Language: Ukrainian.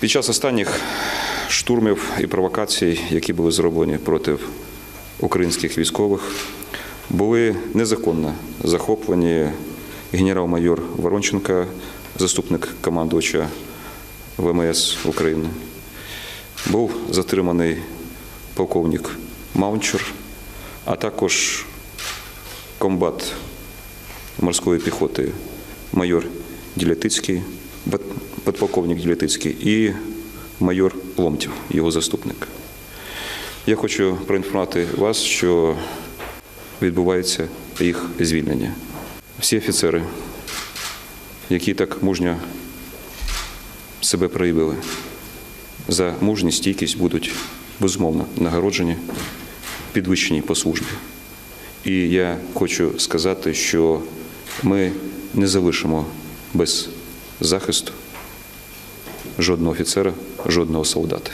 Під час останніх штурмів і провокацій, які були зроблені проти українських військових, були незаконно захоплені генерал-майор Воронченка, заступник командувача ВМС України. Був затриманий полковник Маунчер, а також комбат морської піхоти майор Ділятицький, подполковник Ділятицький і майор Ломтів, його заступник. Я хочу проінформувати вас, що відбувається їх звільнення. Всі офіцери, які так мужньо себе проявили, за мужність стійкість будуть безумовно нагороджені, підвищені по службі. І я хочу сказати, що ми не залишимо без захисту жодного офіцера, жодного солдата.